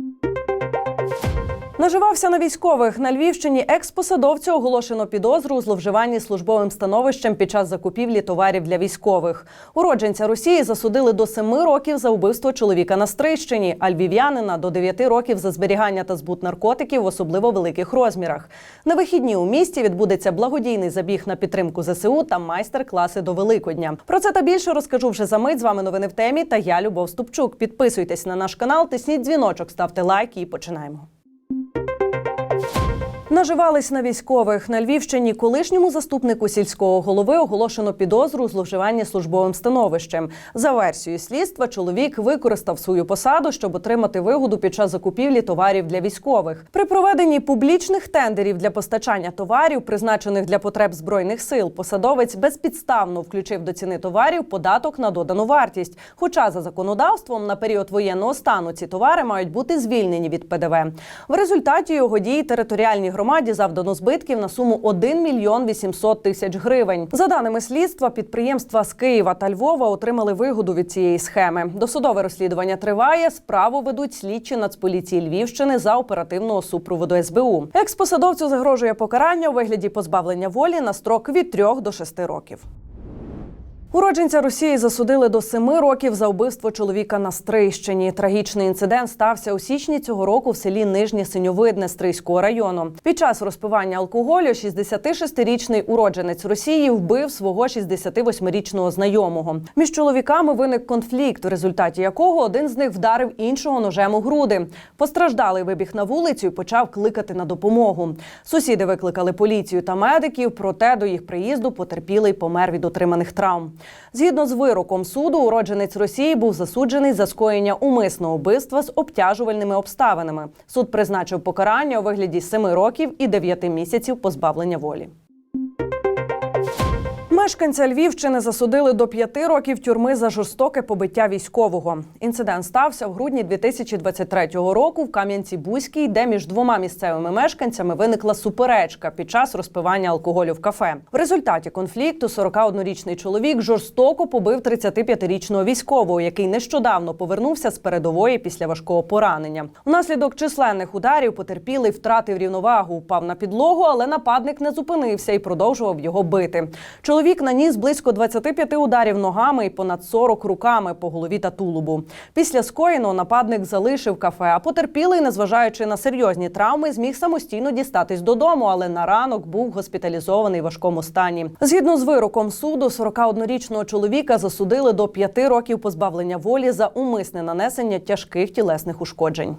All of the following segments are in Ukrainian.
Thank you Наживався на військових на Львівщині. Експосадовцю оголошено підозру у зловживанні службовим становищем під час закупівлі товарів для військових. Уродженця Росії засудили до семи років за вбивство чоловіка на Стрийщині, а львів'янина до дев'яти років за зберігання та збут наркотиків в особливо великих розмірах. На вихідні у місті відбудеться благодійний забіг на підтримку ЗСУ та майстер-класи до Великодня. Про це та більше розкажу вже за мить. З вами новини в темі. Та я Любов Ступчук. Підписуйтесь на наш канал, тисніть дзвіночок, ставте лайки і починаємо. Thank you Наживались на військових на Львівщині. Колишньому заступнику сільського голови оголошено підозру у зловживанні службовим становищем. За версією слідства, чоловік використав свою посаду, щоб отримати вигоду під час закупівлі товарів для військових. При проведенні публічних тендерів для постачання товарів, призначених для потреб збройних сил, посадовець безпідставно включив до ціни товарів податок на додану вартість. Хоча за законодавством на період воєнного стану ці товари мають бути звільнені від ПДВ. В результаті його дій територіальній громаді завдано збитків на суму 1 мільйон 800 тисяч гривень. За даними слідства, підприємства з Києва та Львова отримали вигоду від цієї схеми. Досудове розслідування триває. Справу ведуть слідчі Нацполіції Львівщини за оперативного супроводу СБУ. Експосадовцю загрожує покарання у вигляді позбавлення волі на строк від 3 до 6 років. Уродженця Росії засудили до семи років за вбивство чоловіка на Стрийщині. Трагічний інцидент стався у січні цього року в селі Нижнє Синьовидне Стрийського району. Під час розпивання алкоголю 66-річний уродженець Росії вбив свого 68-річного знайомого. Між чоловіками виник конфлікт, в результаті якого один з них вдарив іншого ножем у груди. Постраждалий вибіг на вулицю і почав кликати на допомогу. Сусіди викликали поліцію та медиків. Проте до їх приїзду потерпілий помер від отриманих травм. Згідно з вироком суду, уродженець Росії був засуджений за скоєння умисного вбивства з обтяжувальними обставинами. Суд призначив покарання у вигляді 7 років і 9 місяців позбавлення волі. Мешканця Львівщини засудили до п'яти років тюрми за жорстоке побиття військового. Інцидент стався в грудні 2023 року в Кам'янці-Бузькій, де між двома місцевими мешканцями виникла суперечка під час розпивання алкоголю в кафе. В результаті конфлікту 41-річний чоловік жорстоко побив 35-річного військового, який нещодавно повернувся з передової після важкого поранення. Унаслідок численних ударів потерпілий втратив рівновагу, упав на підлогу, але нападник не зупинився і продовжував його бити. Чоловік наніс близько 25 ударів ногами і понад 40 руками по голові та тулубу. Після скоєного нападник залишив кафе, а потерпілий, незважаючи на серйозні травми, зміг самостійно дістатись додому, але на ранок був госпіталізований в важкому стані. Згідно з вироком суду, 41-річного чоловіка засудили до 5 років позбавлення волі за умисне нанесення тяжких тілесних ушкоджень.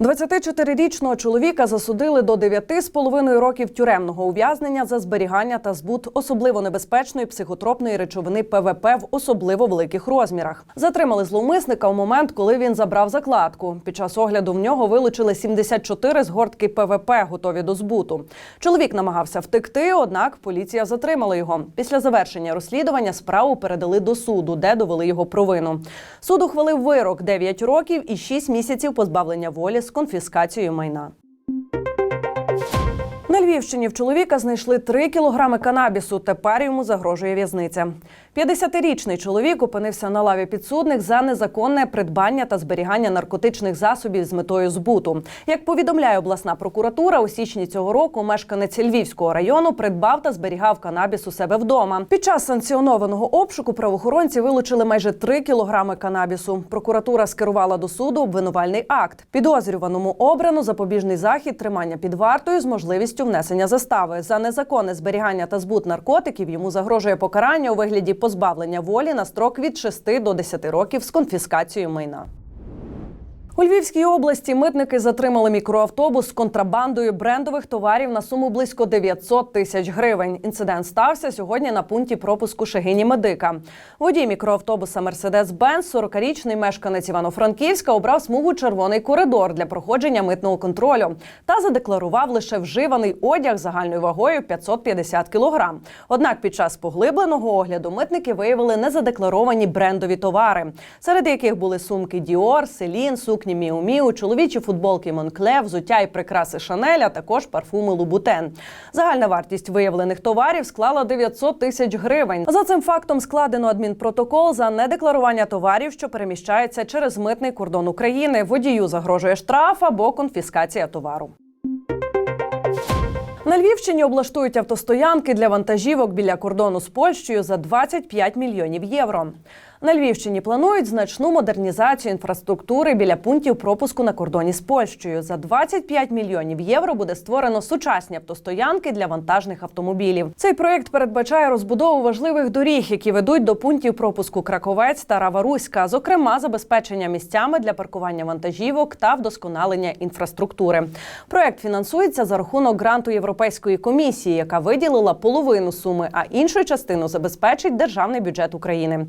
24-річного чоловіка засудили до 9,5 років тюремного ув'язнення за зберігання та збут особливо небезпечної психотропної речовини ПВП в особливо великих розмірах. Затримали зловмисника у момент, коли він забрав закладку. Під час огляду в нього вилучили 74 згортки ПВП, готові до збуту. Чоловік намагався втекти, однак поліція затримала його. Після завершення розслідування справу передали до суду, де довели його провину. Суд ухвалив вирок 9 років і 6 місяців позбавлення волі з конфіскацією майна. На Львівщині в чоловіка знайшли 3 кілограми канабісу. Тепер йому загрожує в'язниця. 50-річний чоловік опинився на лаві підсудних за незаконне придбання та зберігання наркотичних засобів з метою збуту. Як повідомляє обласна прокуратура, у січні цього року мешканець Львівського району придбав та зберігав канабіс у себе вдома. Під час санкціонованого обшуку правоохоронці вилучили майже 3 кілограми канабісу. Прокуратура скерувала до суду обвинувальний акт. Підозрюваному обрано запобіжний захід тримання під вартою з можливістю внесення застави за незаконне зберігання та збут наркотиків. Йому загрожує покарання у вигляді позбавлення волі на строк від 6 до 10 років з конфіскацією майна. У Львівській області митники затримали мікроавтобус з контрабандою брендових товарів на суму близько 900 тисяч гривень. Інцидент стався сьогодні на пункті пропуску Шегині Медика. Водій мікроавтобуса Мерседес-Бенц, 40-річний мешканець Івано-Франківська, обрав смугу червоний коридор для проходження митного контролю та задекларував лише вживаний одяг загальною вагою 550 кілограм. Однак під час поглибленого огляду митники виявили незадекларовані брендові товари, серед яких були сумки Діор, Селін, сукні сукні Міу чоловічі футболки Монкле, взуття і прикраси Шанель, а також парфуми Лубутен. Загальна вартість виявлених товарів склала 900 тисяч гривень. За цим фактом складено адмінпротокол за недекларування товарів, що переміщаються через митний кордон України. Водію загрожує штраф або конфіскація товару. На Львівщині облаштують автостоянки для вантажівок біля кордону з Польщею за 25 мільйонів євро. На Львівщині планують значну модернізацію інфраструктури біля пунктів пропуску на кордоні з Польщею. За 25 мільйонів євро буде створено сучасні автостоянки для вантажних автомобілів. Цей проєкт передбачає розбудову важливих доріг, які ведуть до пунктів пропуску Краковець та Раваруська, зокрема забезпечення місцями для паркування вантажівок та вдосконалення інфраструктури. Проєкт фінансується за рахунок гранту Європейської комісії, яка виділила половину суми, а іншу частину забезпечить державний бюджет України.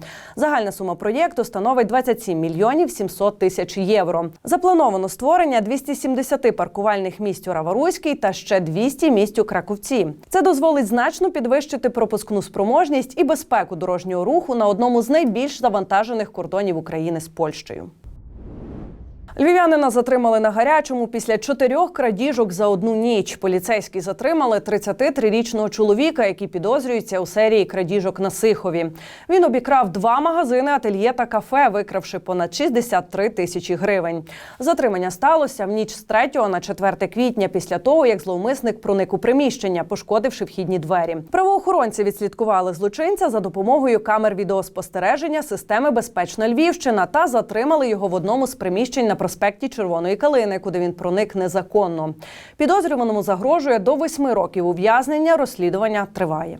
Загальна сума проєкту становить 27 мільйонів 700 тисяч євро. Заплановано створення 270 паркувальних місць у Раваруській та ще 200 місць у Краковці. Це дозволить значно підвищити пропускну спроможність і безпеку дорожнього руху на одному з найбільш завантажених кордонів України з Польщею. Львів'янина затримали на гарячому після чотирьох крадіжок за одну ніч. Поліцейські затримали 33-річного чоловіка, який підозрюється у серії крадіжок на Сихові. Він обікрав два магазини, ательє та кафе, викравши понад 63 тисячі гривень. Затримання сталося в ніч з 3 на 4 квітня, після того як зловмисник проник у приміщення, пошкодивши вхідні двері. Правоохоронці відслідкували злочинця за допомогою камер відеоспостереження системи Безпечна Львівщина та затримали його в одному з приміщень на проспекті Червоної Калини, куди він проник незаконно. Підозрюваному загрожує до восьми років ув'язнення. Розслідування триває.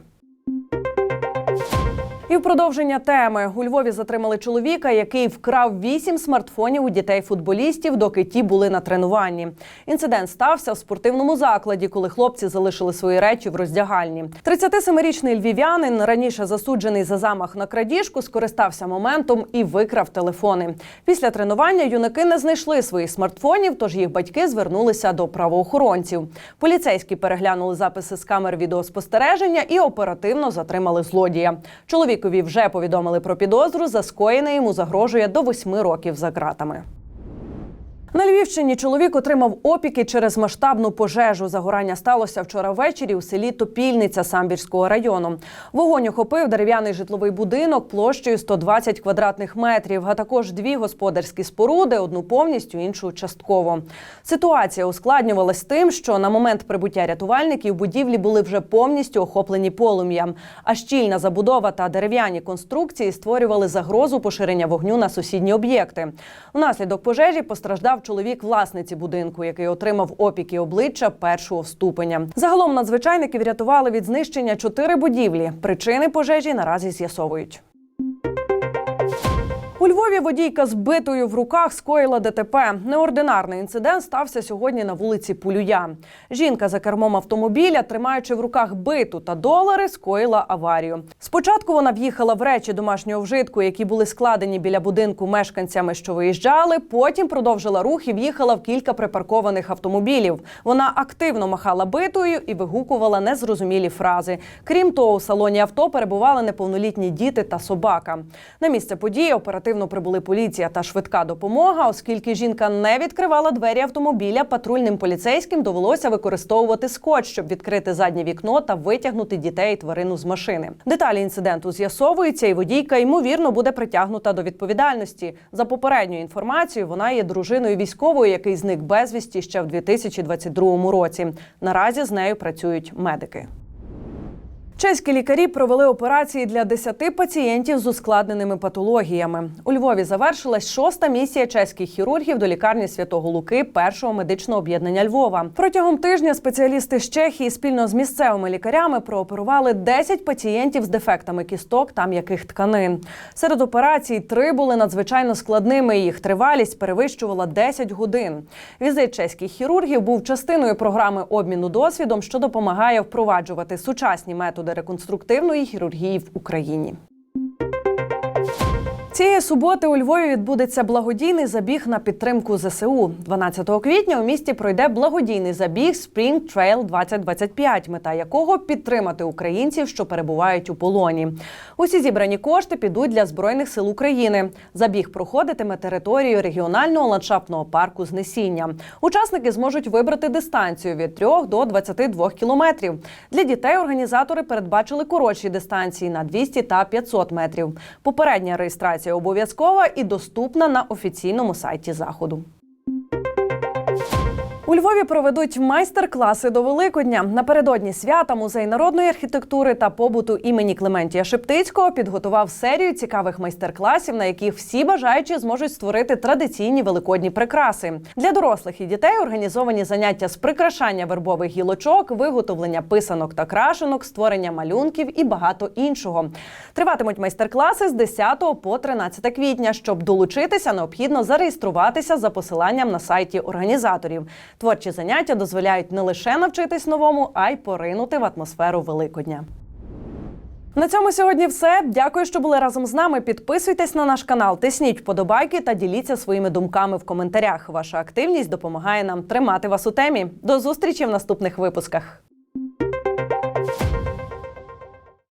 І в продовження теми у Львові затримали чоловіка, який вкрав вісім смартфонів у дітей футболістів, доки ті були на тренуванні. Інцидент стався в спортивному закладі, коли хлопці залишили свої речі в роздягальні. 37-річний львів'янин, раніше засуджений за замах на крадіжку, скористався моментом і викрав телефони. Після тренування юнаки не знайшли своїх смартфонів, тож їх батьки звернулися до правоохоронців. Поліцейські переглянули записи з камер відеоспостереження і оперативно затримали злодія. Чоловік Чоловікові вже повідомили про підозру. За скоєне йому загрожує до восьми років за ґратами. На Львівщині чоловік отримав опіки через масштабну пожежу. Загорання сталося вчора ввечері у селі Топільниця Самбірського району. Вогонь охопив дерев'яний житловий будинок площею 120 квадратних метрів, а також дві господарські споруди, одну повністю, іншу частково. Ситуація ускладнювалась тим, що на момент прибуття рятувальників будівлі були вже повністю охоплені полум'ям. А щільна забудова та дерев'яні конструкції створювали загрозу поширення вогню на сусідні об'єкти. Внаслідок пожежі постраждав чоловік власниці будинку, який отримав опіки обличчя першого ступеня. Загалом надзвичайники врятували від знищення чотири будівлі. Причини пожежі наразі з'ясовують. У Львові водійка з битою в руках скоїла ДТП. Неординарний інцидент стався сьогодні на вулиці Пулюя. Жінка за кермом автомобіля, тримаючи в руках биту та долари, скоїла аварію. Спочатку вона в'їхала в речі домашнього вжитку, які були складені біля будинку мешканцями, що виїжджали. Потім продовжила рух і в'їхала в кілька припаркованих автомобілів. Вона активно махала битою і вигукувала незрозумілі фрази. Крім того, у салоні авто перебували неповнолітні діти та собака. На місце події оперативно прибули поліція та швидка допомога, оскільки жінка не відкривала двері автомобіля. Патрульним поліцейським довелося використовувати скотч, щоб відкрити заднє вікно та витягнути дітей і тварину з машини. Деталі інциденту з'ясовуються, і водійка ймовірно буде притягнута до відповідальності. За попередньою інформацією, вона є дружиною військової, який зник безвісті ще в 2022 році. Наразі з нею працюють медики. Чеські лікарі провели операції для 10 пацієнтів з ускладненими патологіями. У Львові завершилась шоста місія чеських хірургів до лікарні Святого Луки першого медичного об'єднання Львова. Протягом тижня спеціалісти з Чехії спільно з місцевими лікарями прооперували 10 пацієнтів з дефектами кісток та м'яких тканин. Серед операцій три були надзвичайно складними. Їх тривалість перевищувала 10 годин. Візит чеських хірургів був частиною програми обміну досвідом, що допомагає впроваджувати сучасні методи реконструктивної хірургії в Україні. Цієї суботи у Львові відбудеться благодійний забіг на підтримку ЗСУ. 12 квітня у місті пройде благодійний забіг Spring Trail 2025, мета якого підтримати українців, що перебувають у полоні. Усі зібрані кошти підуть для збройних сил України. Забіг проходитиме територією регіонального ландшафтного парку Знесіння. Учасники зможуть вибрати дистанцію від 3 до 22 кілометрів. Для дітей організатори передбачили коротші дистанції на 200 та 500 метрів. Попередня реєстрація обов'язкова і доступна на офіційному сайті заходу. У Львові проведуть майстер-класи до Великодня. Напередодні свята музей народної архітектури та побуту імені Клементія Шептицького підготував серію цікавих майстер-класів, на яких всі бажаючі зможуть створити традиційні великодні прикраси. Для дорослих і дітей організовані заняття з прикрашання вербових гілочок, виготовлення писанок та крашенок, створення малюнків і багато іншого. Триватимуть майстер-класи з 10 по 13 квітня. Щоб долучитися, необхідно зареєструватися за посиланням на сайті організаторів. Творчі заняття дозволяють не лише навчитись новому, а й поринути в атмосферу Великодня. На цьому сьогодні все. Дякую, що були разом з нами. Підписуйтесь на наш канал, тисніть вподобайки та діліться своїми думками в коментарях. Ваша активність допомагає нам тримати вас у темі. До зустрічі в наступних випусках.